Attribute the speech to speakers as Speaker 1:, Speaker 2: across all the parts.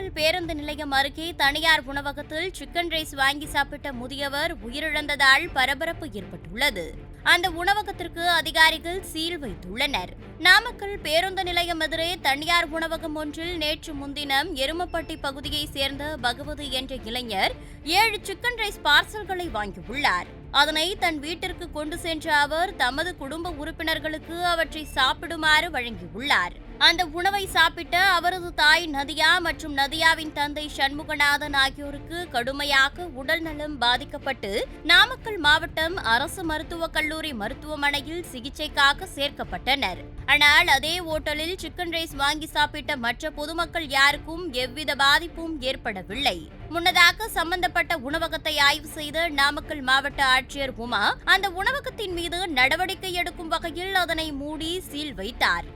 Speaker 1: நாமக்கல் பேருந்து நிலையம் அருகே தனியார் உணவகத்தில் சிக்கன் ரைஸ் வாங்கி சாப்பிட்ட முதியவர் உயிரிழந்ததால் பரபரப்பு ஏற்பட்டுள்ளது. அந்த உணவகத்திற்கு அதிகாரிகள் சீல் வைத்துள்ளனர். நாமக்கல் பேருந்து நிலையம் எதிரே தனியார் உணவகம் ஒன்றில் நேற்று முன்தினம் எருமப்பட்டி பகுதியைச் சேர்ந்த பகவதி என்ற இளைஞர் ஏழு சிக்கன் ரைஸ் பார்சல்களை வாங்கியுள்ளார். அதனை தன் வீட்டிற்கு கொண்டு சென்ற அவர் தமது குடும்ப உறுப்பினர்களுக்கு அவற்றை சாப்பிடுமாறு வழங்கியுள்ளார். அந்த உணவை சாப்பிட்ட அவரது தாய் நதியா மற்றும் நதியாவின் தந்தை சண்முகநாதன் ஆகியோருக்கு கடுமையாக உடல் நலம் பாதிக்கப்பட்டு நாமக்கல் மாவட்டம் அரசு மருத்துவக் கல்லூரி மருத்துவமனையில் சிகிச்சைக்காக சேர்க்கப்பட்டனர். ஆனால் அதே ஓட்டலில் சிக்கன் ரைஸ் வாங்கி சாப்பிட்ட மற்ற பொதுமக்கள் யாருக்கும் எவ்வித பாதிப்பும் ஏற்படவில்லை. முன்னதாக சம்பந்தப்பட்ட உணவகத்தை ஆய்வு செய்த நாமக்கல் மாவட்ட ஆட்சியர் உமா அந்த உணவகத்தின் மீது நடவடிக்கை எடுக்கும் வகையில் அதனை மூடி சீல் வைத்தார்.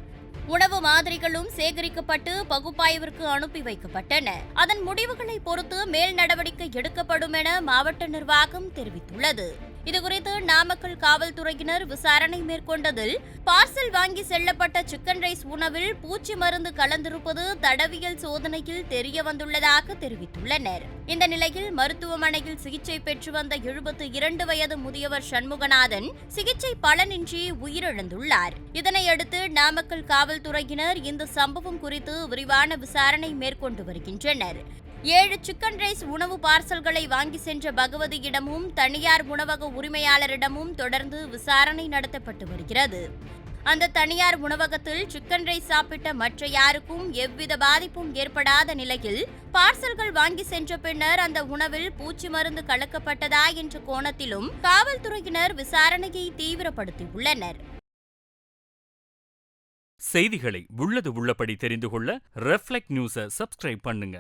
Speaker 1: உணவு மாதிரிகளும் சேகரிக்கப்பட்டு பகுப்பாய்விற்கு அனுப்பி வைக்கப்பட்டன. அதன் முடிவுகளை பொறுத்து மேல் நடவடிக்கை எடுக்கப்படும் என மாவட்ட நிர்வாகம் தெரிவித்துள்ளது. இதுகுறித்து நாமக்கல் காவல்துறையினர் விசாரணை மேற்கொண்டதில் பார்சல் வாங்கி செல்லப்பட்ட சிக்கன் ரைஸ் உணவில் பூச்சி மருந்து கலந்திருப்பது தடவியல் சோதனையில் தெரிய வந்துள்ளதாக தெரிவித்துள்ளனர். இந்த நிலையில் மருத்துவமனையில் சிகிச்சை பெற்று வந்த எழுபத்து இரண்டு வயது முதியவர் சண்முகநாதன் சிகிச்சை பலனின்றி உயிரிழந்துள்ளார். இதனையடுத்து நாமக்கல் காவல்துறையினர் இந்த சம்பவம் குறித்து விரிவான விசாரணை மேற்கொண்டு வருகின்றனர். ஏழு சிக்கன் ரைஸ் உணவு பார்சல்களை வாங்கி சென்ற பகவதியிடமும் தனியார் உணவக உரிமையாளரிடமும் தொடர்ந்து விசாரணை நடத்தப்பட்டு வருகிறது. அந்த தனியார் உணவகத்தில் சிக்கன் ரைஸ் சாப்பிட்ட மற்ற யாருக்கும் எவ்வித பாதிப்பும் ஏற்படாத நிலையில் பார்சல்கள் வாங்கி சென்ற பின்னர் அந்த உணவில் பூச்சி மருந்து கலக்கப்பட்டதா என்ற கோணத்திலும் காவல்துறையினர் விசாரணையை தீவிரப்படுத்தியுள்ளனர்.
Speaker 2: செய்திகளை உள்ளது உள்ளபடி தெரிந்து கொள்ள ரெஃப்ளெக்ட் நியூஸை சப்ஸ்கிரைப் பண்ணுங்க.